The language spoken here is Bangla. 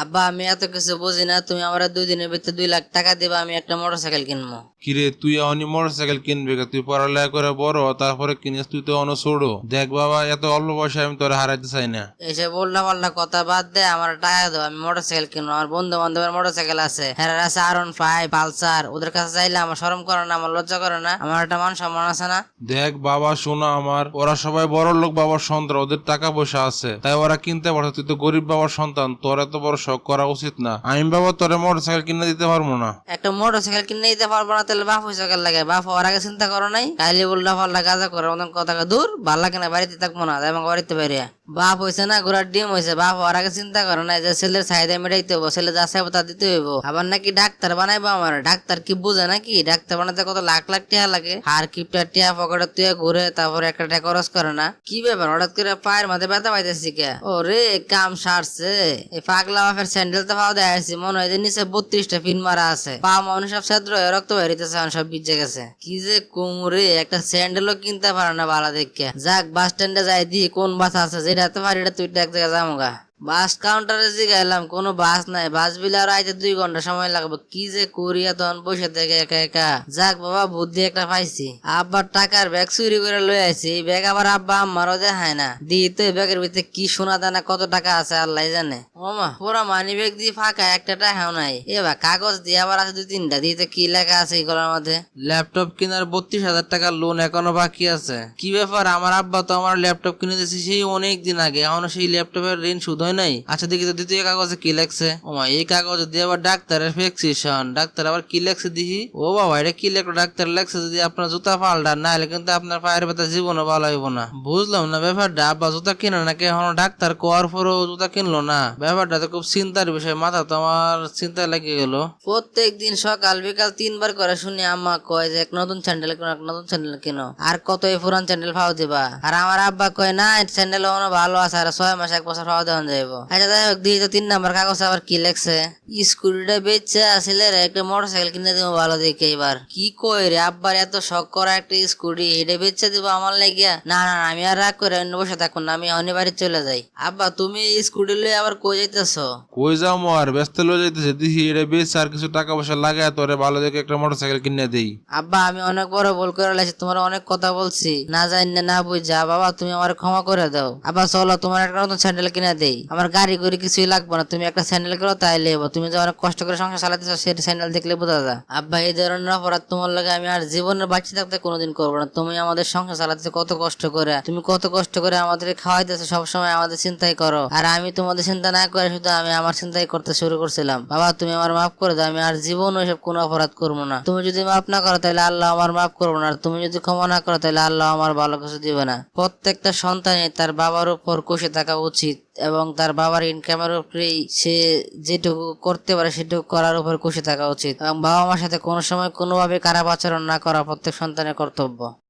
আব্বা আমি এত কিছু বুঝি না তুমি আমার দুই দিনের ভিতরে দুই লাখ টাকা দিবা আমি একটা মোটরসাইকেল কিনবো। কিরে তুই এখনই মোটর সাইকেল কিনবি কা? তুই পড়ালেখা করে বড় তারপরে কিনিস তুই তো অন ছোড়ো দেখ বাবা এত অল্প বয়সে আমি তোরা হারাইতে চাই না। এসে বললা পাল্লা কথা বাদ দে আমার টাকা দাও আমি মোটরসাইকেল কিনবো আমার বন্ধু বান্ধবের মোটরসাইকেল আছে। হ্যাঁ আছে আর ফাইভ পালসার ওদের কাছে চাইলে আমার শরম করে না আমার লজ্জা করে না আমার একটা মান সম্মান আছে না? দেখ বাবা শোনা আমার ওরা সবাই বড় লোক বাবার সন্তান ওদের টাকা পয়সা আছে তাই ওরা কিনতে পারছে তুই তো গরিব বাবার সন্তান তোর এত বড় শখ করা উচিত না। আমি বাবা তোরে মোটর সাইকেল কিনে দিতে পারব না। একটা মোটরসাইকেল কিনে দিতে পারব না, তাহলে বাপ পয়সা লাগে। বাপ হওয়ার আগে চিন্তা করো নাই, কাইলে বললা পাল্লা গাজা করে। মতন কথা দূর ভালো লাগে না বাড়িতে থাকব না এবং বাড়িতে বাইরে বাপ হয়েছে না, ঘোড়ার ডিম হয়েছে বাপ হওয়ার আগে চিন্তা করে না যে ছেলের চাহিদা মেটাইতে হব ছেলে যা চাইব তা দিতে হইব। আবার নাকি ডাক্তার বানাইবো আমার। ডাক্তার কি বুঝে নাকি? ডাক্তার বানাতে কত লাখ লাখ টিয়া লাগে। হার কিপটা টিয়া পকেটে তুই ঘুরে তারপরে একটা টাকা খরচ করে না। কি ব্যাপার? হঠাৎ করে পায়ের মাঝে ব্যথা পাইতেছি কে? ও রে কাম সারছে। এই পাগলা বাপের স্যান্ডেল তো পাওয়া পাও দেখাইছি মনে হয় যে নিচে বত্রিশটা ফিন মারা আছে। পা মানুষ সব ছাত্র রক্ত বেরিতেছে সব বিজে গেছে। কি যে কুমড়ে একটা স্যান্ডেলও কিনতে পারে না ভালো দেখে যাক, বাস স্ট্যান্ডে যাই দি কোন বাস আছে, যেটা তো পারি এটা তুই এক জায়গায় যামগা। বাস কাউন্টারে জিগাইলাম কোনো বাস নাই। বাস বিলে আর আইতে দুই ঘণ্টা সময় লাগবে। কি যে করিয়া তখন বসে থেকে একা একা। যাক বাবা, বুদ্ধি একটা পাইছি। আব্বার টাকার ব্যাগ চুরি করে লই আইছি। এই ব্যাগ আবার আব্বা আমারও দেখায় না। দি তো এই ব্যাগের ভিতরে কি সোনা দানা, কত টাকা আছে আল্লাহ জানে। ওমা পুরা মানি ব্যাগ দিয়ে ফাঁকা, একটা টাকাও নাই। এবার কাগজ দিয়ে আবার আছে দুই তিনটা। দিয়ে তো কি লেখা আছে এগুলোর মধ্যে? ল্যাপটপ কেনার বত্রিশ হাজার টাকার লোন এখনও বাকি আছে। কি ব্যাপার, আমার আব্বা তো আমার ল্যাপটপ কিনে দিয়েছে সেই অনেক দিন আগে। এখনও সেই ল্যাপটপের ঋণ শুধ হয় নাই। আচ্ছা দেখি তো দ্বিতীয় কাগজে কি লেখছে। ও মা, এই কাগজে দিয়ে আবার ডাক্তারের প্রেসক্রিপশন ডাক্তার আবার কি লেখছে দেখি। ও বাবা, এটা কি লেখলো ডাক্তার লেখছে যদি আপনার জুতা পাল্টান না হলে কিন্তু আপনার পায়ের ব্যথা জীবনও ভালো হইব না। বুঝলাম না ব্যাপারটা, আব্বা জুতা কিনে নাকি এখন ডাক্তার কোয়ার পরেও জুতা কিনলো না? ব্যাপারটা তো খুব চিন্তার বিষয়, মাথা তো আমার চিন্তায় লেগে গেল। প্রত্যেক দিন সকাল বিকাল তিনবার করে শুনি আম্মা কয় যে, এক নতুন স্যান্ডেল কিনো, এক নতুন স্যান্ডেল কিনো? আর কত এই পুরান স্যান্ডেল ফাও দিবা? আর আমার আব্বা কয়, না স্যান্ডেল ভালো আছে, আর ছয় মাস, এক বছর ফাও দেওয়া আচ্ছা যাই হোক তো তিন নাম্বার কাগজ আবার কি লেখছে? স্কুটিটা আসলে রে একটা মোটরসাইকেল কিনে দিব ভালো দেখে এবার। কি কই রে আব্বার এত শখ করা একটা স্কুটি এটা বেচে দিব আমার লাগিয়া। না না আমি আর রাগ করে অন্য বসে থাকুন না আমি অন্য বাড়ি চলে যাই। আব্বা তুমি স্কুটি লয়ে আবার কই যাইতেছো? কই যাও আর ব্যস্ত লয়ে যাইতেছে। দেখি এটা বেশ আর কিছু টাকা পয়সা লাগায় তোরে ভালো দেখে একটা মোটর সাইকেল কিনে দেই। আব্বা আমি অনেক বড় ভুল করে লাগছি তোমার অনেক কথা বলছি। না জানি না, না বুঝা। বাবা তুমি আমার ক্ষমা করে দাও। আবার চলো তোমার একটা নতুন স্যান্ডেল কিনে দেই। আমার গাড়ি করে কিছুই লাগবে না। তুমি একটা স্যান্ডেল করো, তাই লেবো। তুমি যে অনেক কষ্ট করে সংসার চালাতেছো সেটা স্যান্ডেল দেখলে বোঝা যায়। আব্বা এই ধরনের অপরাধ তোমার লাগে আমি আর জীবনের বাঁচিয়ে থাকতে কোনোদিন করব না। তুমি আমাদের সংসার চালাতেছো কত কষ্ট করে। তুমি কত কষ্ট করে আমাদের খাওয়াইতেছো, সবসময় আমাদের চিন্তাই করো। আর আমি তোমাদের চিন্তা না করে শুধু আমি আমার চিন্তাই করতে শুরু করছিলাম। বাবা, তুমি আমার মাফ করে দাও, আমি আর জীবন ওইসব কোনো অপরাধ করব না। তুমি যদি মাফ না করো, তাহলে আল্লাহ আমার মাফ করব না। আর তুমি যদি ক্ষমা না করো, তাহলে আল্লাহ আমার ভালো কিছু দিবে না। প্রত্যেকটা সন্তানই তার বাবার উপর কষে থাকা উচিত। এবং তার বাবার ইনকামের উপরেই সে যেটুকু করতে পারে সেটুকু করার উপর খুশি থাকা উচিত। এবং বাবা মার সাথে কোনো সময় কোনোভাবে খারাপ আচরণ না করা প্রত্যেক সন্তানের কর্তব্য।